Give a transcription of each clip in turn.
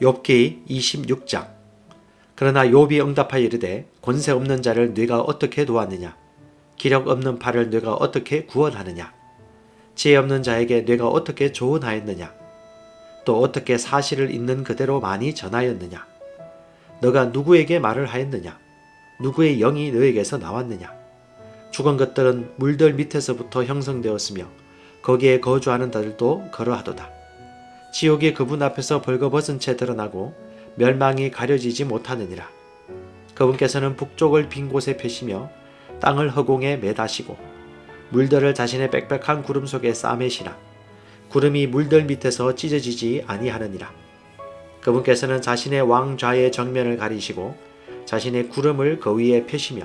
욥기 26장. 그러나 욥이 응답하여 이르되 권세 없는 자를 네가 어떻게 도왔느냐? 기력 없는 팔을 네가 어떻게 구원하느냐? 지혜 없는 자에게 네가 어떻게 조언하였느냐? 또 어떻게 사실을 있는 그대로 많이 전하였느냐? 너가 누구에게 말을 하였느냐? 누구의 영이 너에게서 나왔느냐? 죽은 것들은 물들 밑에서부터 형성되었으며 거기에 거주하는 자들도 그러하도다 지옥이 그분 앞에서 벌거벗은 채 드러나고 멸망이 가려지지 못하느니라. 그분께서는 북쪽을 빈 곳에 펴시며 땅을 허공에 매다시고 물들을 자신의 빽빽한 구름 속에 싸매시나 구름이 물들 밑에서 찢어지지 아니하느니라. 그분께서는 자신의 왕좌의 정면을 가리시고 자신의 구름을 그 위에 펴시며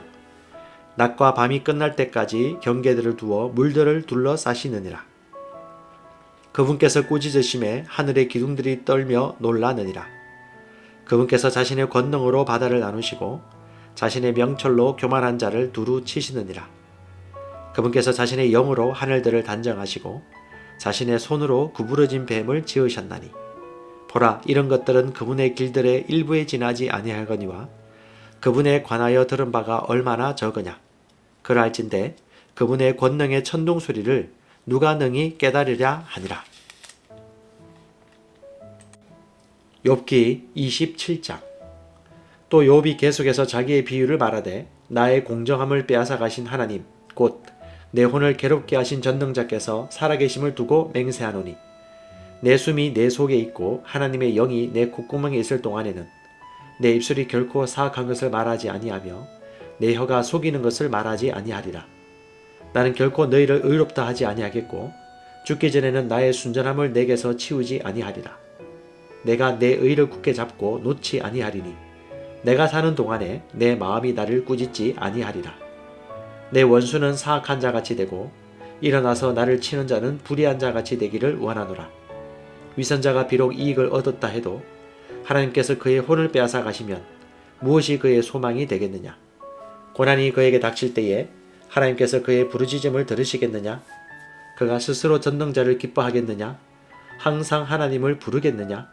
낮과 밤이 끝날 때까지 경계들을 두어 물들을 둘러 싸시느니라. 그분께서 꾸짖으심에 하늘의 기둥들이 떨며 놀라느니라. 그분께서 자신의 권능으로 바다를 나누시고 자신의 명철로 교만한 자를 두루 치시느니라. 그분께서 자신의 영으로 하늘들을 단정하시고 자신의 손으로 구부러진 뱀을 지으셨나니 보라 이런 것들은 그분의 길들의 일부에 지나지 아니할거니와 그분에 관하여 들은 바가 얼마나 적으냐 그러할진대 그분의 권능의 천둥 소리를 누가 능히 깨달으랴 하니라. 욥기 27장 또 욥이 계속해서 자기의 비유를 말하되 나의 공정함을 빼앗아 가신 하나님 곧 내 혼을 괴롭게 하신 전능자께서 살아계심을 두고 맹세하노니 내 숨이 내 속에 있고 하나님의 영이 내 콧구멍에 있을 동안에는 내 입술이 결코 사악한 것을 말하지 아니하며 내 혀가 속이는 것을 말하지 아니하리라 나는 결코 너희를 의롭다 하지 아니하겠고 죽기 전에는 나의 순전함을 내게서 치우지 아니하리라. 내가 내 의를 굳게 잡고 놓지 아니하리니 내가 사는 동안에 내 마음이 나를 꾸짖지 아니하리라. 내 원수는 사악한 자같이 되고 일어나서 나를 치는 자는 불의한 자같이 되기를 원하노라. 위선자가 비록 이익을 얻었다 해도 하나님께서 그의 혼을 빼앗아 가시면 무엇이 그의 소망이 되겠느냐? 고난이 그에게 닥칠 때에 하나님께서 그의 부르짖음을 들으시겠느냐? 그가 스스로 전능자를 기뻐하겠느냐? 항상 하나님을 부르겠느냐?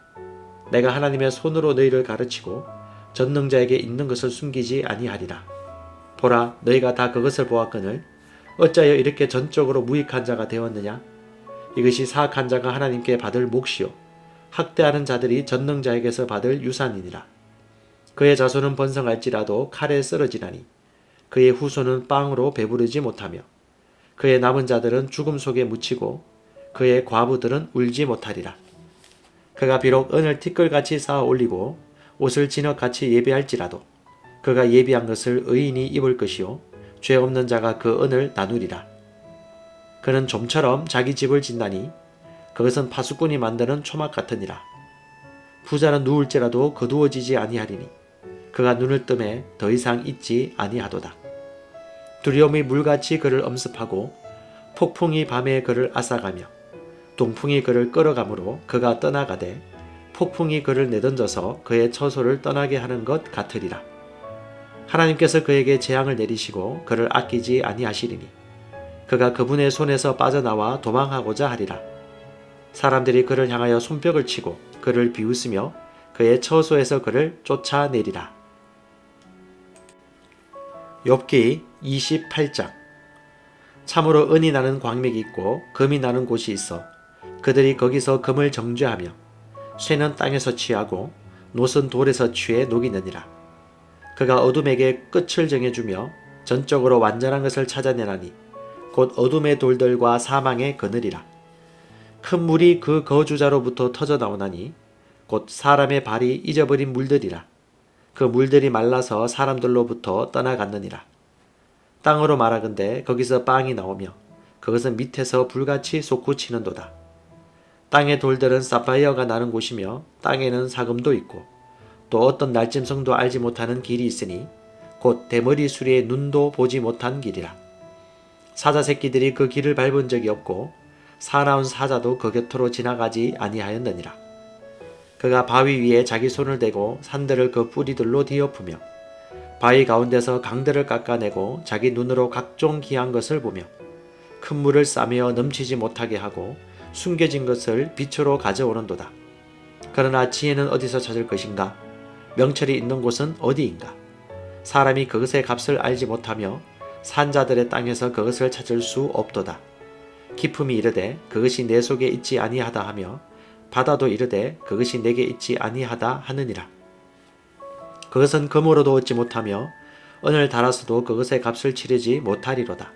내가 하나님의 손으로 너희를 가르치고 전능자에게 있는 것을 숨기지 아니하리라. 보라, 너희가 다 그것을 보았거늘 어찌하여 이렇게 전적으로 무익한 자가 되었느냐? 이것이 사악한 자가 하나님께 받을 몫이요 학대하는 자들이 전능자에게서 받을 유산이니라. 그의 자손은 번성할지라도 칼에 쓰러지나니 그의 후손은 빵으로 배부르지 못하며 그의 남은 자들은 죽음 속에 묻히고 그의 과부들은 울지 못하리라. 그가 비록 은을 티끌같이 쌓아 올리고 옷을 진흙같이 예비할지라도 그가 예비한 것을 의인이 입을 것이요 죄 없는 자가 그 은을 나누리라. 그는 좀처럼 자기 집을 짓나니 그것은 파수꾼이 만드는 초막 같으니라. 부자는 누울지라도 거두어지지 아니하리니 그가 눈을 뜸에 더 이상 있지 아니하도다. 두려움이 물같이 그를 엄습하고 폭풍이 밤에 그를 앗아가며 동풍이 그를 끌어가므로 그가 떠나가되 폭풍이 그를 내던져서 그의 처소를 떠나게 하는 것 같으리라. 하나님께서 그에게 재앙을 내리시고 그를 아끼지 아니하시리니 그가 그분의 손에서 빠져나와 도망하고자 하리라. 사람들이 그를 향하여 손뼉을 치고 그를 비웃으며 그의 처소에서 그를 쫓아내리라. 욥기 28장. 참으로 은이 나는 광맥이 있고 금이 나는 곳이 있어 그들이 거기서 금을 정죄하며 쇠는 땅에서 취하고 노은 돌에서 취해 녹이느니라. 그가 어둠에게 끝을 정해주며 전적으로 완전한 것을 찾아내나니 곧 어둠의 돌들과 사망의 그늘이라. 큰 물이 그 거주자로부터 터져 나오나니 곧 사람의 발이 잊어버린 물들이라 그 물들이 말라서 사람들로부터 떠나갔느니라. 땅으로 말하건대 거기서 빵이 나오며 그것은 밑에서 불같이 솟구치는도다. 땅의 돌들은 사파이어가 나는 곳이며 땅에는 사금도 있고 또 어떤 날짐승도 알지 못하는 길이 있으니 곧 대머리 수리의 눈도 보지 못한 길이라. 사자 새끼들이 그 길을 밟은 적이 없고 사나운 사자도 그 곁으로 지나가지 아니하였느니라. 그가 바위 위에 자기 손을 대고 산들을 그 뿌리들로 뒤엎으며 바위 가운데서 강들을 깎아내고 자기 눈으로 각종 기한 것을 보며 큰 물을 싸며 넘치지 못하게 하고 숨겨진 것을 빛으로 가져오는도다. 그러나 지혜는 어디서 찾을 것인가? 명철이 있는 곳은 어디인가? 사람이 그것의 값을 알지 못하며 산자들의 땅에서 그것을 찾을 수 없도다. 기품이 이르되 그것이 내 속에 있지 아니하다 하며 바다도 이르되 그것이 내게 있지 아니하다 하느니라. 그것은 금으로도 얻지 못하며 은을 달아서도 그것의 값을 치르지 못하리로다.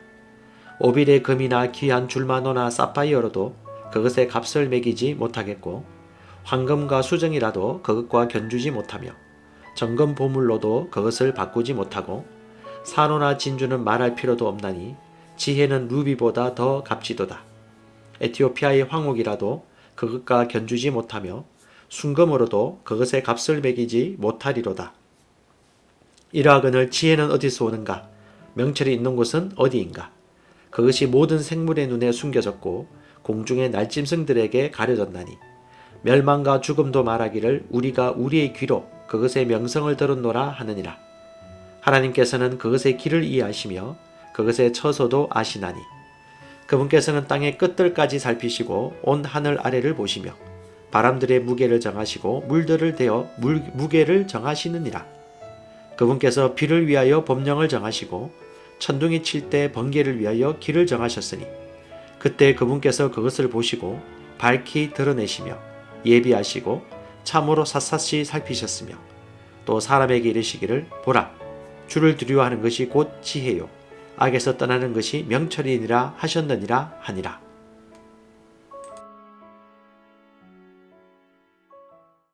오빌의 금이나 귀한 줄마노나 사파이어로도 그것의 값을 매기지 못하겠고 황금과 수정이라도 그것과 견주지 못하며 정금 보물로도 그것을 바꾸지 못하고 산호나 진주는 말할 필요도 없나니 지혜는 루비보다 더 값지도다. 에티오피아의 황옥이라도 그것과 견주지 못하며 순금으로도 그것의 값을 매기지 못하리로다. 이러하거늘 지혜는 어디서 오는가? 명철이 있는 곳은 어디인가? 그것이 모든 생물의 눈에 숨겨졌고 공중의 날짐승들에게 가려졌나니 멸망과 죽음도 말하기를 우리가 우리의 귀로 그것의 명성을 들었노라 하느니라. 하나님께서는 그것의 길을 이해하시며 그것의 처소도 아시나니 그분께서는 땅의 끝들까지 살피시고 온 하늘 아래를 보시며 바람들의 무게를 정하시고 물들을 대어 물, 무게를 정하시느니라. 그분께서 비를 위하여 법령을 정하시고 천둥이 칠 때 번개를 위하여 길을 정하셨으니 그때 그분께서 그것을 보시고 밝히 드러내시며 예비하시고 참으로 샅샅이 살피셨으며 또 사람에게 이르시기를 보라 주를 두려워하는 것이 곧 지혜요 악에서 떠나는 것이 명철이니라 하셨느니라 하니라